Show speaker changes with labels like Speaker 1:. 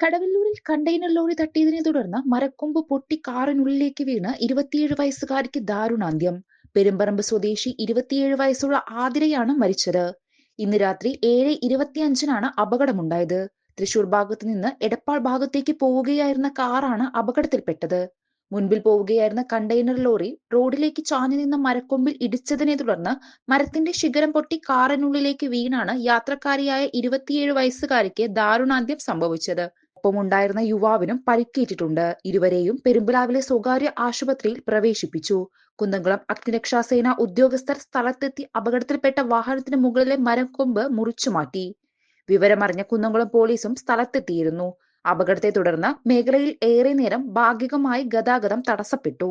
Speaker 1: കടവല്ലൂരിൽ container lorry തട്ടിയതിനെ തുടർന്ന് മരക്കൊമ്പ് പൊട്ടി കാറിനുള്ളിലേക്ക് വീണ് ഇരുപത്തിയേഴ് വയസ്സുകാരിക്ക് ദാരുണാന്ത്യം. പെരുമ്പറമ്പ് സ്വദേശി ഇരുപത്തിയേഴ് വയസ്സുള്ള ആതിരയാണ് മരിച്ചത്. ഇന്ന് രാത്രി ഏഴ് ഇരുപത്തിയഞ്ചിനാണ് അപകടമുണ്ടായത്. തൃശൂർ ഭാഗത്ത് നിന്ന് എടപ്പാൾ ഭാഗത്തേക്ക് പോവുകയായിരുന്ന കാറാണ് അപകടത്തിൽപ്പെട്ടത്. മുൻപിൽ പോവുകയായിരുന്ന കണ്ടെയ്നർ ലോറി റോഡിലേക്ക് ചാഞ്ഞു നിന്ന മരക്കൊമ്പിൽ ഇടിച്ചതിനെ തുടർന്ന് മരത്തിന്റെ ശിഖരം പൊട്ടി കാറിനുള്ളിലേക്ക് വീണാണ് യാത്രക്കാരിയായ ഇരുപത്തിയേഴ് വയസ്സുകാരിക്ക് ദാരുണാന്ത്യം സംഭവിച്ചത്. ഒപ്പമുണ്ടായിരുന്ന യുവാവിനും പരിക്കേറ്റിട്ടുണ്ട്. ഇരുവരെയും പെരുമ്പലാവിലെ സ്വകാര്യ ആശുപത്രിയിൽ പ്രവേശിപ്പിച്ചു. കുന്നംകുളം അഗ്നിരക്ഷാസേന ഉദ്യോഗസ്ഥർ സ്ഥലത്തെത്തി അപകടത്തിൽപ്പെട്ട വാഹനത്തിന് മുകളിലെ മരക്കൊമ്പ് മുറിച്ചുമാറ്റി വിവരമറിഞ്ഞ കുന്നംകുളം പോലീസും സ്ഥലത്തെത്തിയിരുന്നു. അപകടത്തെ തുടർന്ന് മേഖലയിൽ ഏറെ നേരം ഭാഗികമായി ഗതാഗതം തടസ്സപ്പെട്ടു.